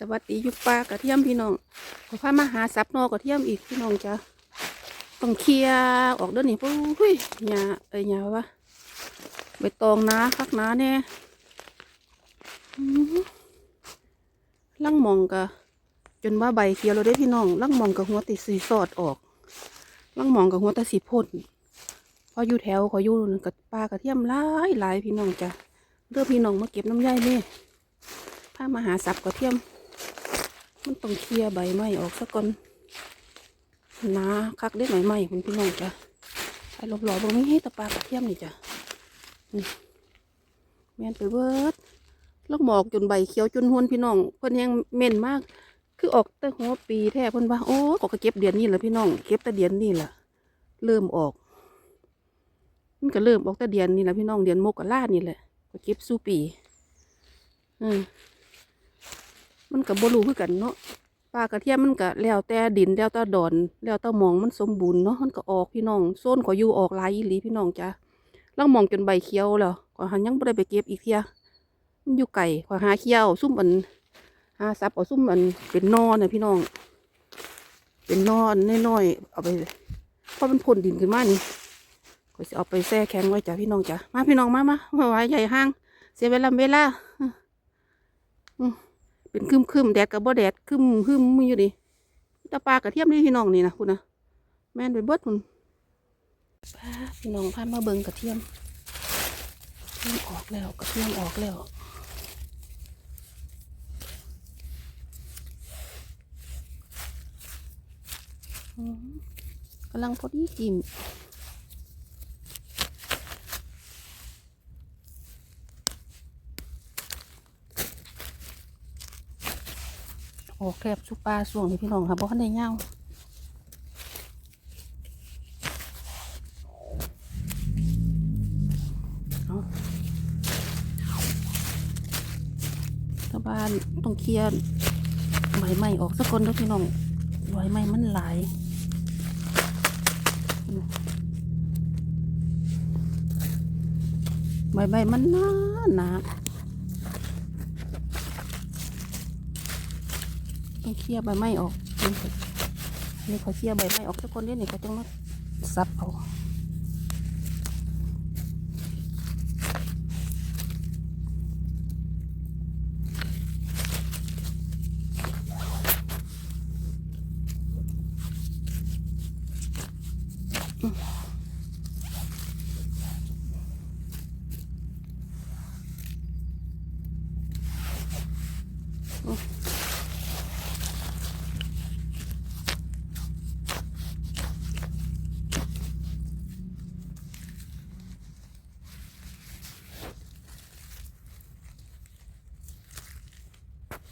สวัสดีอยุปลากระเทียมพี่น้องขอพามาหาซับนอกระเทียมอีกพี่น้องจ้ะต้องเคลียออกเด้อนี่ปุ้ยหญ้าเอ้ยหญ้าวะใบตองนะคักนะแน่อื้อหือลังมองกะจนว่าใบเขียวเราได้พี่น้องลังมองกะหัวติดสีสอดออกลังมองกะหัวตะสีพ่นพออยู่แถวขออยู่กับปลากระเทียมหลายหลายพี่น้องจ้ะเด้อพี่น้องมาเก็บน้ำย่ายนี่พามาหาซับกระเทียม มันต้องเคลียใบไม้ออกซะก่อนนาคักได้ไหมไม้คุณพี่น้องจ้ะไอ้หลบหลอบตรงนี้ให้ตะปากระเทียมนี่จ้ะนี่แม่นไปเบิดล้วหมอกจนใบเขียวจนหวนพี่น้องเพิ่นยังเหม็นมาก คือออกแต่หัวปีแท้เพิ่นว่าโอ้ก็เก็บเดือนนี้แหละพี่น้องเก็บแต่เดือนนี้แหละเริ่มออก มันก็เริ่มออกแต่เดือนนี้แหละพี่น้องเดือนมกรานี่แหละก็เก็บสู้ปีอืม มันกับบรูคือกันเนาะปลากระเทียมมันก็แล้วแต่ดินแล้วแต่ดอนแล้วแต่มองมันสมบูรณ์เนาะมันก็ออกพี่น้องโซนขออยู่ออกหลายอีหลีพี่น้องจ้ะลังมองจนใบเขียวแล้วขอหันยังไม่ได้ไปเก็บอีกเทียมันอยู่ไก่ขอหาเขียวซุ่มอันหาซับเอาซุ่มอันเป็นนอเนี่ยพี่น้อง เป็นนอนน้อยๆเอาไปเพราะมันพ่นดินขึ้นมานี่ก็จะเอาไปแช่แข็งไว้จ้ะพี่น้องจ้ะมาพี่น้องมามามาไว้ใหญ่ห้าง เสียเวลาเวลา เป็นคึมคึมแดดกับบ่แดดคึมคึมมืออยู่ดิตาปลากระเทียมนี่พี่น้องนี่นะคุณนะแม่นไปเบิดคุณพาพี่น้องพามาเบิ่งกระเทียมเทียมออกแล้วกระเทียมออกแล้วกำลังพอดีกิน ออกแคบสุปลาส่วงนี่พี่น้องค่ะบ่ทันได้เงาชาวบ้านต้องเคลียร์ใบไม้ออกสักคนเด้วพี่น้องใบไม้มันหลายใบไม้มันหนาหนา ต้องเคลียวใบไม้ออกนี่ค่ะนี่เขาเคลียวใบไม้ออกทุกคนเนี่ยเขาจะมาซับเอา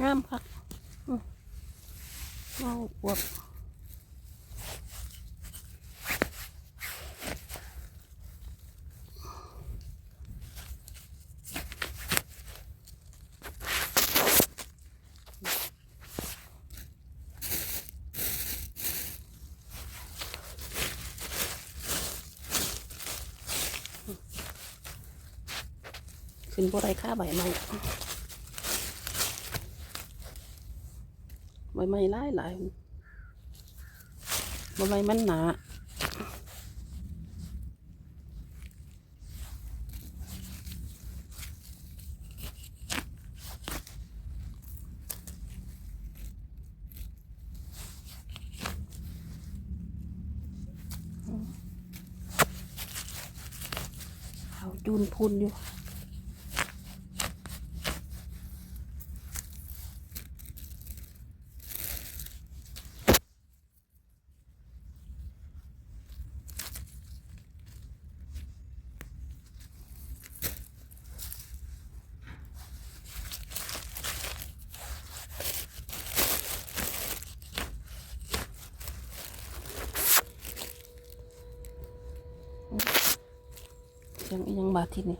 งามค่ะเอาอวบขึ้นบ่ได้ค่าใบไม้ ใบไม้หลายหลายใบไม้มันหนาเอาจูนพุนอยู่ ยังยังบาดที่นี่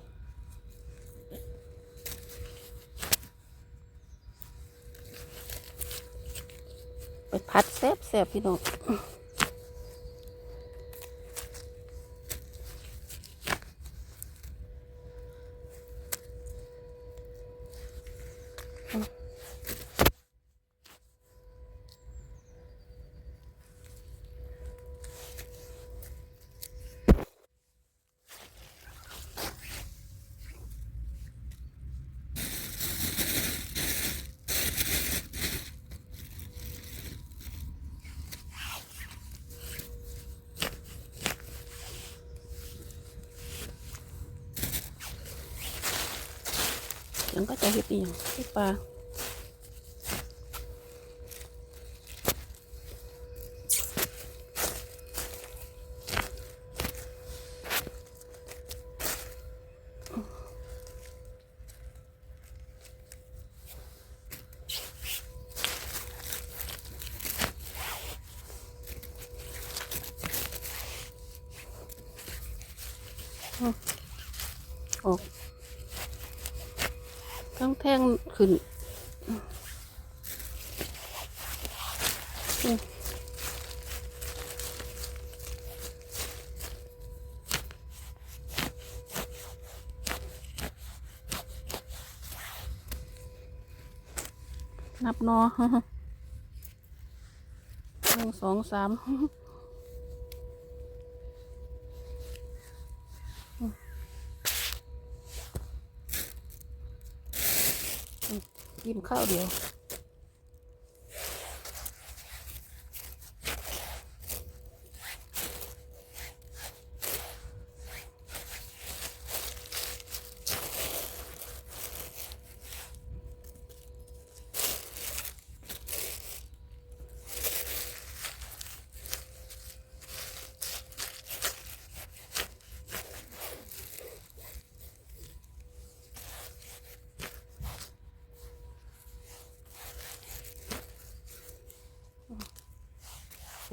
ไปพัดแซ่บแซ่บพี่น้อง ยงก็จะเฮ็ดอีหยังเฮ็ดปลาออก ทั้งแท่งขึ้นนับนอหนึ่งสองสาม ยิ้มข้าวเดียว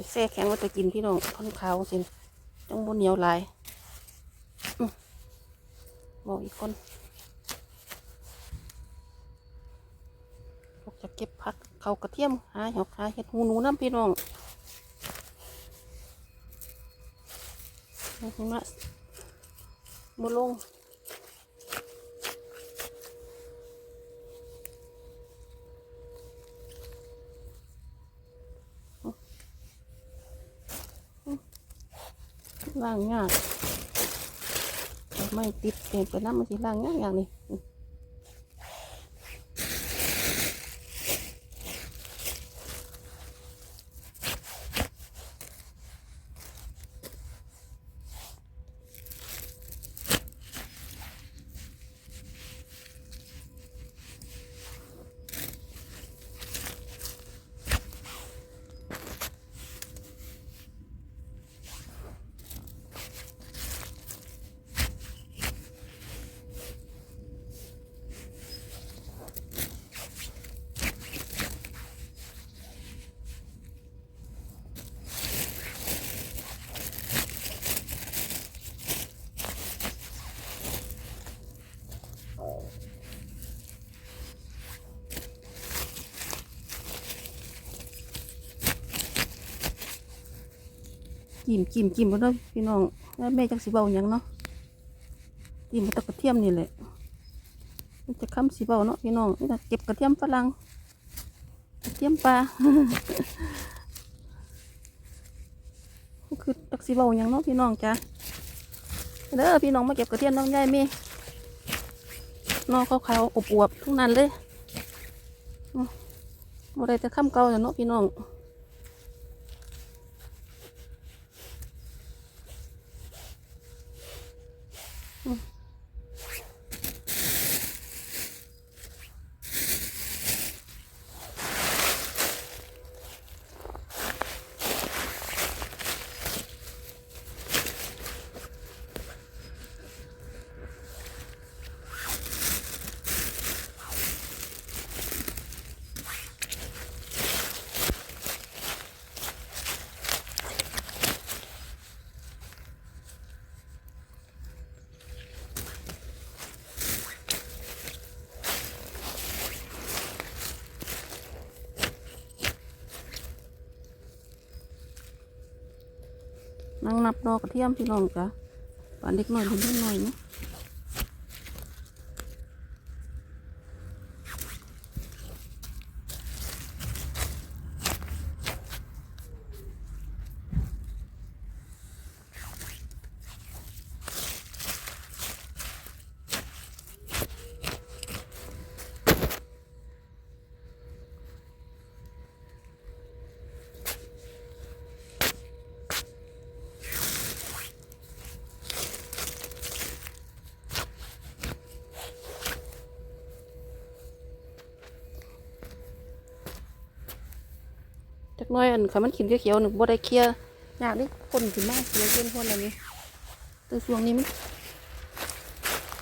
แซ่แข็งไว่าจะกินพี่น้องท่อนขาวสิจังบนเหนียวลายบอกอีกคนพวกจะเก็บผักเขากระเทียมหาหอกหาเห็ดหูหนูน้ำพี่น้องเอาหิมะมาลง ล่างยากไม่ติดเองไปน้ำมันสิล่างยากอย่างนี้ จิ้มจิ้มจิ้มไปด้วยพี่น้องแม่จักสิเบาหยังเนาะจิ้มตะกระเทียมนี่แหละมันจะค้ำสีเบาเนาะพี่น้องนี่นะเก็บกระเทียมฝรั่งกระเทียมปลาคือตักสีเบาหยังเนาะพี่น้องจ้ะเด้อพี่น้องมาเก็บกระเทียมน้องยายมีนอกขาวๆอบอวบๆทุกนั้นเลยอืมได้แต่ข้ามเก่าแต่เนาะพี่น้อง นั่งนับดอกกระเทียมพี่น้องจ้ะปานเล็กน้อยเล็กน้อยเนาะ น้อยอันค่ะมันขินเขียวๆหนึ่งบ่ได้เคลียร์ยากนี่คนขึ้นมาเสียเกินคนอะไรนี้แต่ช่วงนี้มัน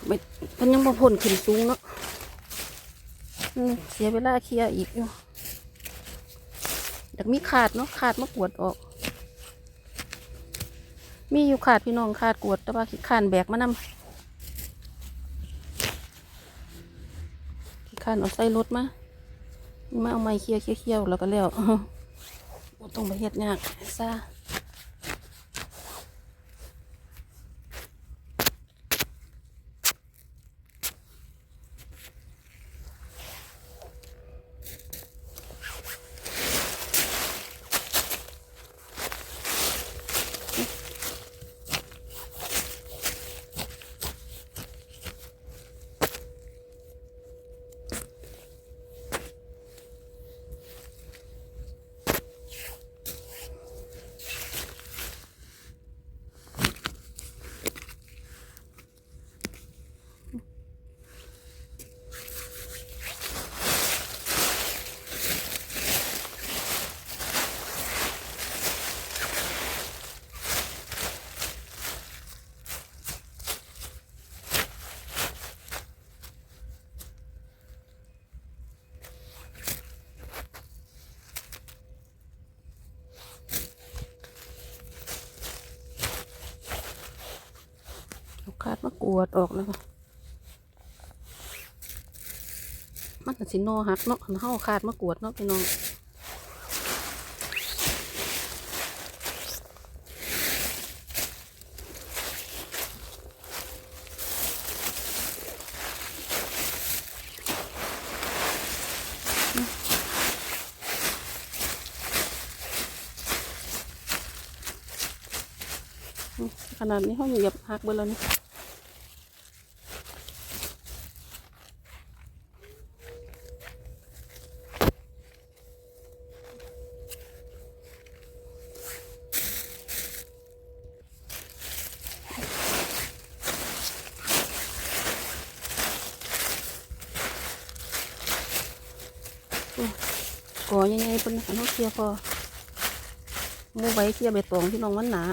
ไม่มันยังบ่พ่นขึ้นสูงเนาะอืมเสียเวลาเคลียร์อีกอยู่อยากมีขาดเนาะขาดมากวดออก มีอยู่ขาดพี่น้องขาดกวด แต่ว่าขี้ขานแบกมานำขี้ขานเอาใส่รถมา มาเอาไม้เคี่ยวเคี่ยวเคี่ยวแล้วก็แล้ว บ่ต้อง ขวดออกแล้วก็มันก็สิโนหักเนาะคันเฮาขาดมากวดเนาะพี่น้องขนาดนี้เขาเหยียบหักไปแล้วนี่ ก่อยังไงเป็นขันเขาเคลียพอมูไว้เคลียใบตองที่น้องมันหนา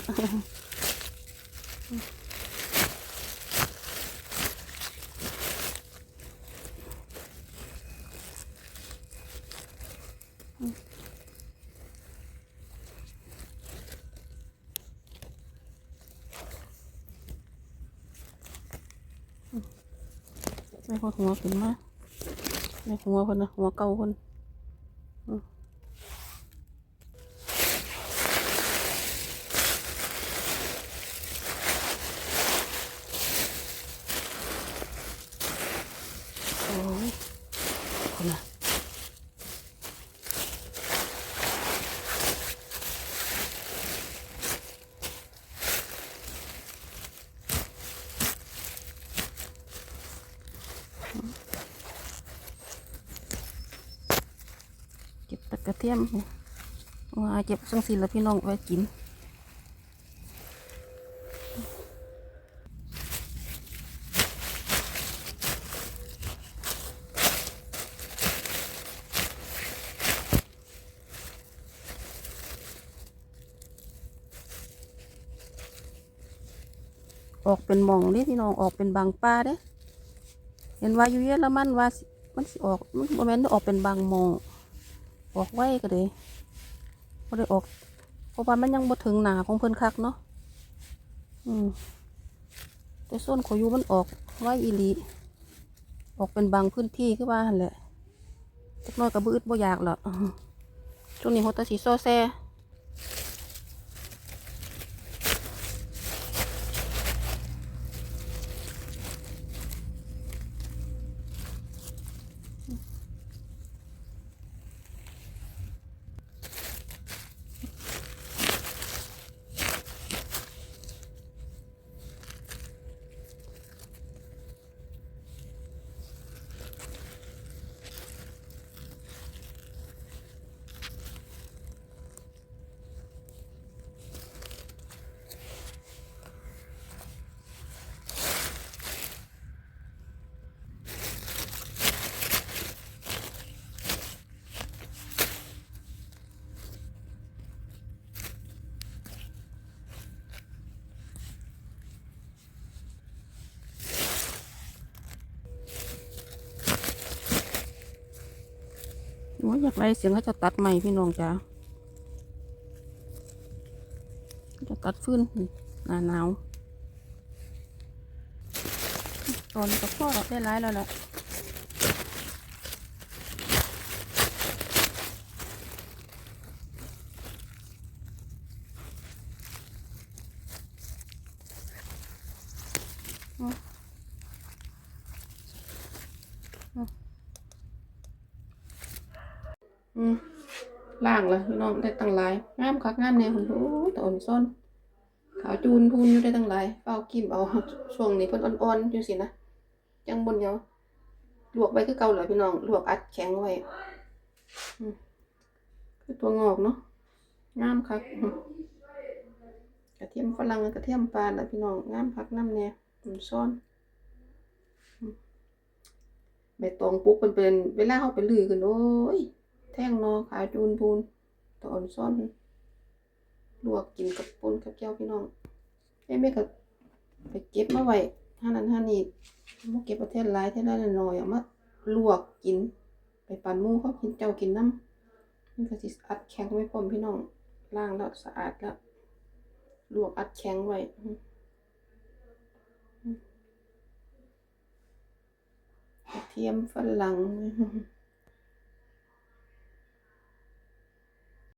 ไม่พอหัวขึ้นมาไม่หัวคนนะหัวเก่าคน อืมโอ้ยคนน่ะเก็บตะกระเทียมว่าเก็บสังสีแล้วพี่น้องไว้กินออกเป็นมองนี่พี่น้องออกเป็นบางป้าเด้เห็นว่าอยู่เยอรมันว่ามันสิออกมันโมเมนต์ออกเป็นบางมอง ออกไว้ก็ดีบ่ได้ออก เพราะว่ามันยังบ่ถึงหนาของเพิ่นคักเนาะ อืม แต่ส่วนขอยูมันออกไว้อีหลี ออกเป็นบางพื้นที่คือว่าหั่นแหละจักน้อยก็บ่อึดบ่อยากหรอกช่วงนี้โฮตาสีโซแซ ว่าอยากไรเสียงเขาจะตัดใหม่พี่น้องจ้าจะตัดฟื้นหนาหนาวตอนกับพ่อได้ร้ายแล้วแหละ ล่างละพี่น้องได้ตั้งหลายงามคักงามเนี่ยคุณโอ้ยแต่อ่อนซ่อนขาวจูนพูนอยู่ได้ตั้งหลายเฝ้ากิมเอาช่วงนี้เพิ่นอ่อนๆอยู่สินะจังบนเนียวลวกไว้คือเก่าเหรอพี่น้องลวกอัดแข็งไว้คือตัวงอกเนาะงามคักกระเทียมฝรั่งกระเทียมปลาและพี่น้องงามคักน้ำเนี่ยอืมซ่อนใบตองปุ๊บมันเป็นเวลาเขาไปลือกันโอ้ย แท่งนอขาวจูนพูนตอนซ่อน ลวกกินกับปนกับแก้วพี่น้องแม่แม่ก็ไปเก็บมาไว้ห้านั้นห้านี้มาเก็บประเทศหลายเท่านั้นหน่อยเอามาลวกกิน ไปปั่นมูเขากินเจ้ากินน้ำมันก็สิอัดแข็งไว้พร้อมพี่น้องล้างแล้วสะอาดแล้วลวกอัดแข็งไว้กระเทียมฝรั่ง